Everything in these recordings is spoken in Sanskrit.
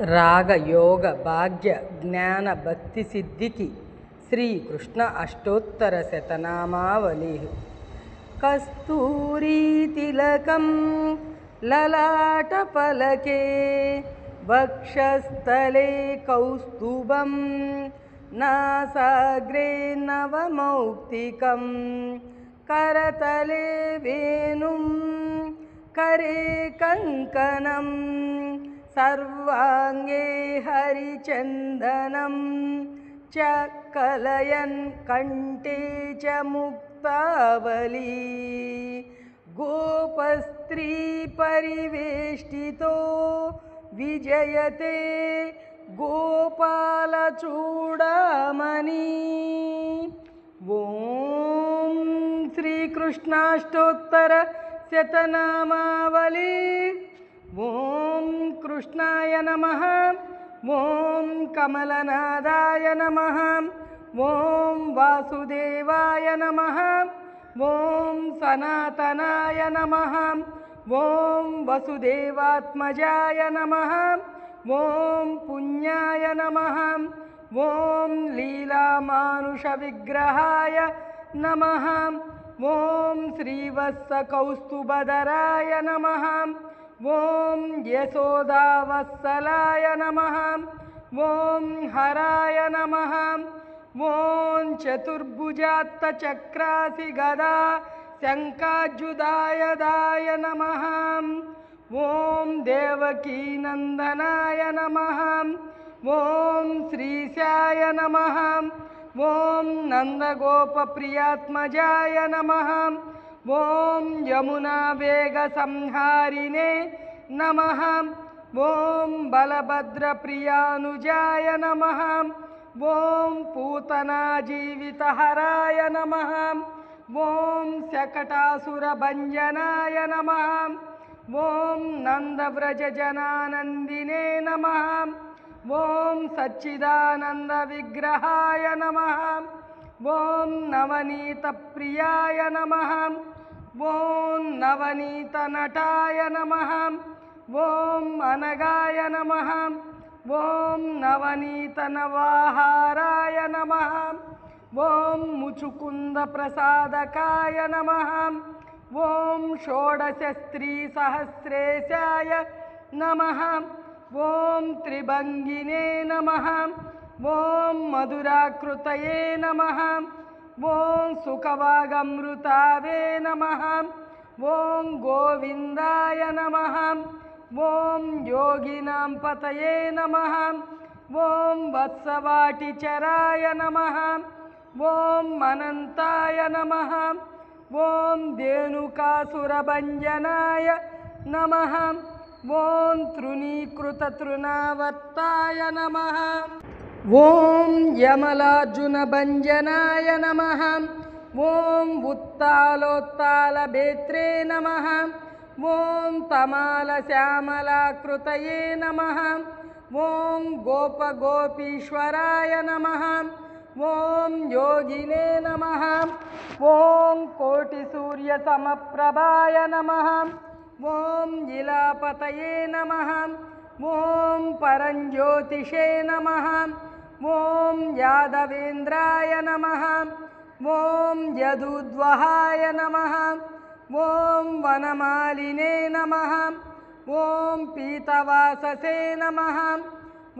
रागयोगभाग्यज्ञानभक्तिसिद्धिकी श्रीकृष्ण अष्टोत्तरशतनामावलिः। कस्तूरीतिलकं ललाटपलके वक्षस्थले कौस्तुभं नासाग्रे नवमौक्तिकं करतले वेणुं करे कङ्कनम् सर्वाङ्गे हरिचन्दनं च कलयन् कण्ठे च मुक्तावली। गोपस्त्रीपरिवेष्टितो विजयते गोपालचूडामणि। ॐ श्रीकृष्णाष्टोत्तर शतनामावली ॐ कृष्णाय नमः। ॐ कमलनादाय नमः। ॐ वासुदेवाय नमः। ॐ सनातनाय नमः। ॐ वसुदेवात्मजाय नमः। ॐ पुण्याय नमः। ॐ लीलामानुषविग्रहाय नमः। ॐ श्रीवत्सकौस्तुभधराय नमः ॐ यशोदावत्सलाय नमः। ॐ हराय नमः। ॐ चतुर्भुजात्तचक्रासि गदा शङ्काजुदायदाय नमः। ॐ देवकीनन्दनाय नमः। ॐ श्रीशाय नमः। ॐ नन्दगोपप्रियात्मजाय नमः ॐ यमुनावेगसंहारिणे नमः। ॐ बलभद्रप्रियानुजाय नमः। ॐ पूतनाजीवितहराय नमः। ॐ शकटासुरभञ्जनाय नमः। ॐ नन्दव्रजजनानन्दिने नमः। ॐ सच्चिदानन्दविग्रहाय नमः। ॐ नवनीतप्रियाय नमः ॐ नवनीतनटाय नमः। ॐ अनगाय नमः। ॐ नवनीतनवाहाराय नमः। ॐ मुचुकुन्दप्रसादकाय नमः। ॐ षोडशस्त्रीसहस्रेशाय नमः। ॐ त्रिभङ्गिने नमः। ॐ मधुराकृतये नमः ॐ सुखवागमृतावे नमः। ॐ गोविन्दाय नमः। ॐ योगिनां पतये नमः। ॐ वत्सवाटिचराय नमः। ॐ अनन्ताय नमः। ॐ धेनुकासुरभञ्जनाय नमः। ॐ तृणीकृततृणावर्ताय नमः ॐ यमलार्जुनभञ्जनाय नमः ॐ उत्तालोत्तालभेत्रे नमः ॐ तमालश्यामलाकृतये नमः ॐ गोपगोपीश्वराय नमः ॐ योगिने नमः ॐ कोटिसूर्यसमप्रभाय नमः ॐ इलापतये नमः ॐ परञ्ज्योतिषे नमः ॐ यादवेन्द्राय नमः। ॐ यदुद्वहाय नमः। ॐ वनमालिने नमः। ॐ पीतवाससे नमः।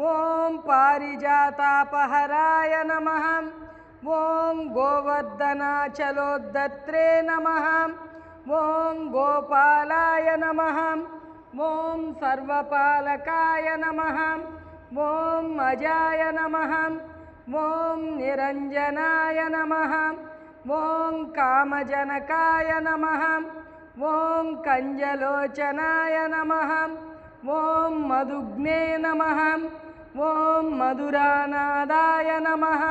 ॐ पारिजातापहराय नमः। ॐ गोवर्धनाचलोद्धत्रे नमः। ॐ गोपालाय नमः। ॐ सर्वपालकाय नमः ॐ अजाय नमः ॐ निरञ्जनाय नमः ॐ कामजनकाय नमः ॐ कञ्जलोचनाय नमः ॐ मधुग्ने नमः ॐ मधुरानादाय नमः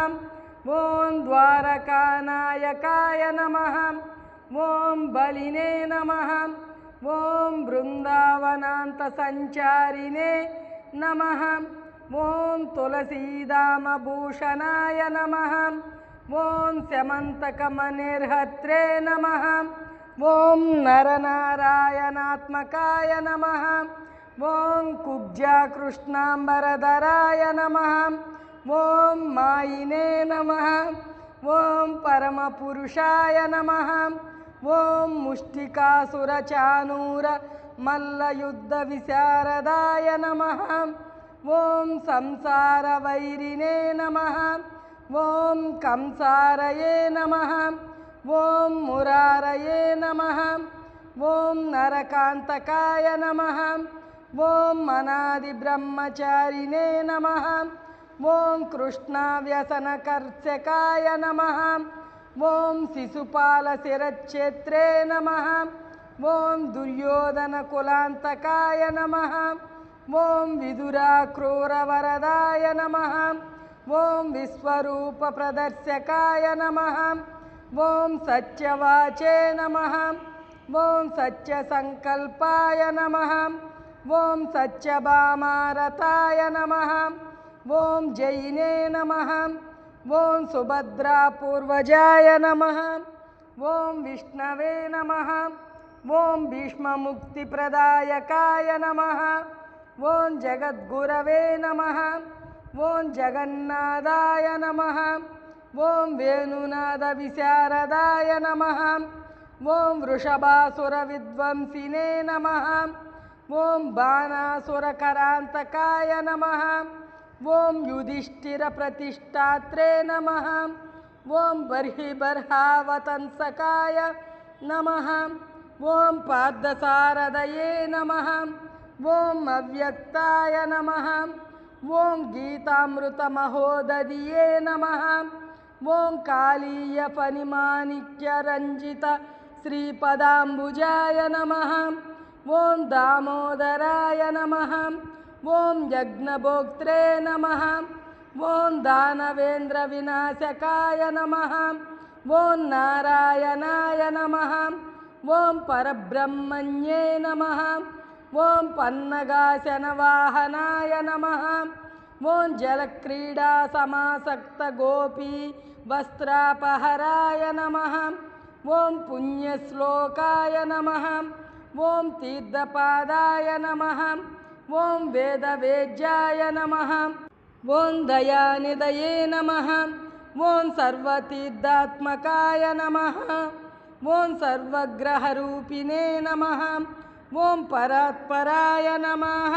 ॐ द्वारकानायकाय नमः ॐ बलिने नमः ॐ बृन्दावनान्तसञ्चारिणे नमः ॐ तुलसीदामभूषणाय नमः। ॐ स्यमन्तकमनिर्हत्रे नमः। ॐ नरनारायणात्मकाय नमः। ॐ कुब्जाकृष्णाम्बरधराय नमः। ॐ मायिने नमः। ॐ परमपुरुषाय नमः। वं मुष्टिकासुरचानूरमल्लयुद्धविशारदाय नमः। ॐ संसारवैरिणे नमः। ॐ कंसारये नमः। ॐ मुरारये नमः। ॐ नरकान्तकाय नमः। ॐ मनादिब्रह्मचारिणे नमः। ॐ कृष्णाव्यसनकर्षकाय नमः। ॐ शिशुपालशिरच्छेत्रे नमः। ॐ दुर्योधनकुलान्तकाय नमः। ॐ विदुराक्रूरवरदाय नमः ॐ विश्वरूपप्रदर्शकाय नमः ॐ सत्यवाचे नमः ॐ सत्यसङ्कल्पाय नमः ॐ सत्यभामारताय नमः ॐ जैने नमः ॐ सुभद्रापूर्वजाय नमः ॐ विष्णवे नमः ॐ भीष्ममुक्तिप्रदायकाय नमः ॐ जगद्गुरवे नमः ॐ जगन्नादाय नमः ॐ वेणुनादविशारदाय नमः ॐ वृषभासुरविद्वंसिने नमः ॐ बाणासुरकरान्तकाय नमः ॐ युधिष्ठिरप्रतिष्ठात्रे नमः ॐ बर्हिबर्हावतंसकाय नमः ॐ पादसारदये नमः ॐ अव्यक्ताय नमः। ॐ गीतामृतमहोदधिये नमः। ॐ कालीयफणिमानिक्यरञ्जितश्रीपदाम्बुजाय नमः। ॐ दामोदराय नमः। ॐ यज्ञभोक्त्रे नमः। ॐ दानवेन्द्रविनाशकाय नमः। ॐ नारायणाय नमः। ॐ परब्रह्मण्ये नमः। ॐ पन्नगाशनवाहनाय नमः वो जलक्रीडासमासक्तगोपीवस्त्रापहराय नमः ॐ पुण्यश्लोकाय नमः ॐ तीर्थपादाय नमः ॐ वेदवेद्याय नमः ॐ दयानिदये नमः ॐ सर्वतीर्थात्मकाय नमः ॐ सर्वग्रहरूपिणे नमः ॐ परात्पराय नमः।